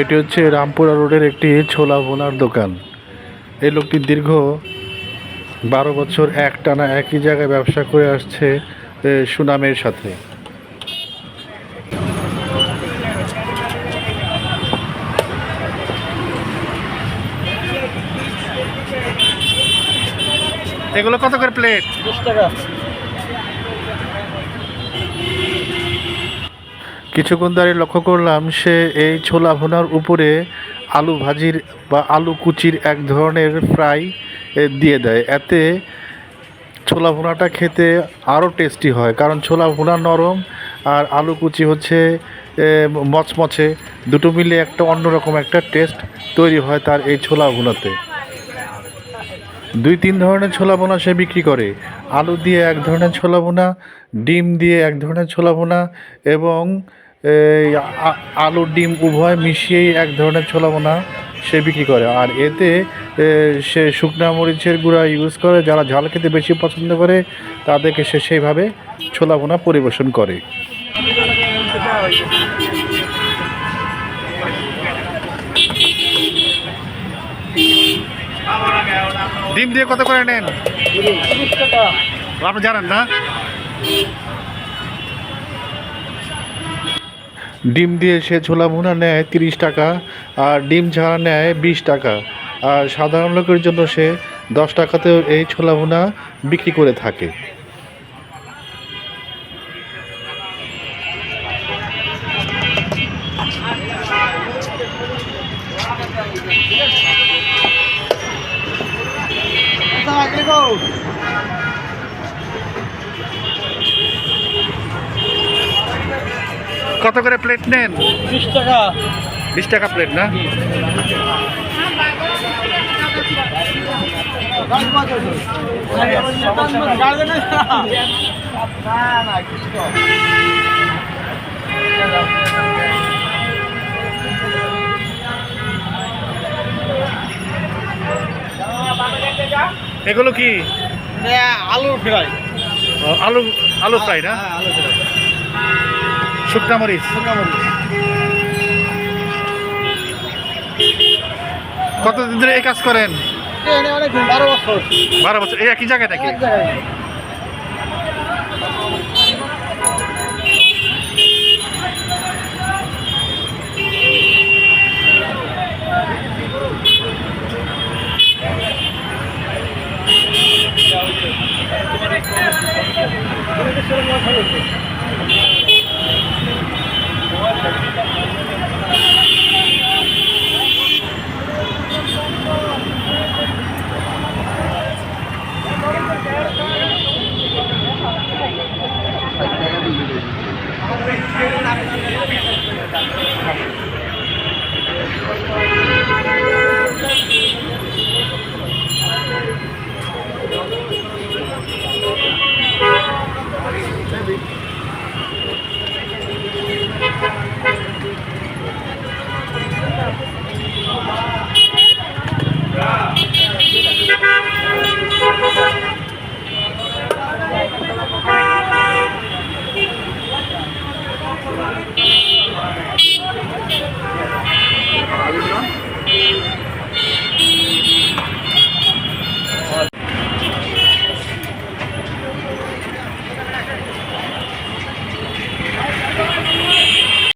এটি হচ্ছে রামপুরা রোডের একটি ছোলা ভোনার দোকান। এই লোকটি দীর্ঘ বারো বছর এক টানা একই জায়গায় ব্যবসা করে আসছে এ, সুনামের সাথে। এগুলো কত করে প্লেট? কিছুক্ষণ দাঁড়িয়ে লক্ষ্য করলাম সে এই ছোলা ভুনার উপরে আলু ভাজির বা আলু কুচির এক ধরনের ফ্রাই দিয়ে দেয়। এতে ছোলা ভুনাটা খেতে আরও টেস্টি হয়, কারণ ছোলা ভুনা নরম আর আলু কুচি হচ্ছে মচমচে। দুটো মিলে একটা অন্যরকম একটা টেস্ট তৈরি হয় তার এই ছোলা ভুনাতে। দুই তিন ধরনের ছোলা বোনা সে বিক্রি করে। আলু দিয়ে এক ধরনের ছোলা বোনা ডিম দিয়ে এক ধরনের ছোলা বোনা এবং আলু ডিম উভয় মিশিয়েই এক ধরনের ছোলা বোনা সে বিক্রি করে। আর এতে সে শুকনা মরিচের গুঁড়া ইউজ করে যারা ঝাল খেতে বেশি পছন্দ করে তাদেরকে সে সেইভাবে ছোলা বোনা পরিবেশন করে। ডিম দিয়ে কত করে নেন? আপনি জানেন না? ডিম দিয়ে সে ছোলা ভুনা নেয় তিরিশ টাকা আর ডিম ছাড়া নেয় বিশ টাকা। আর সাধারণ লোকের জন্য সে দশ টাকাতেও এই ছোলা ভুনা বিক্রি করে থাকে। কত করে প্লেট নেন? বিশ টাকা। বিশ টাকা প্লেট না? এগুলো কি? আলু ফ্রাই। আলু আলু ফ্রাই না? হ্যাঁ, আলু ফ্রাই। শুকনা মরিচ কতদিন ধরে এই কাজ করেন? অনেক বারো বছর। বারো বছর। এই একই জায়গায় নাকি? এক জায়গায়।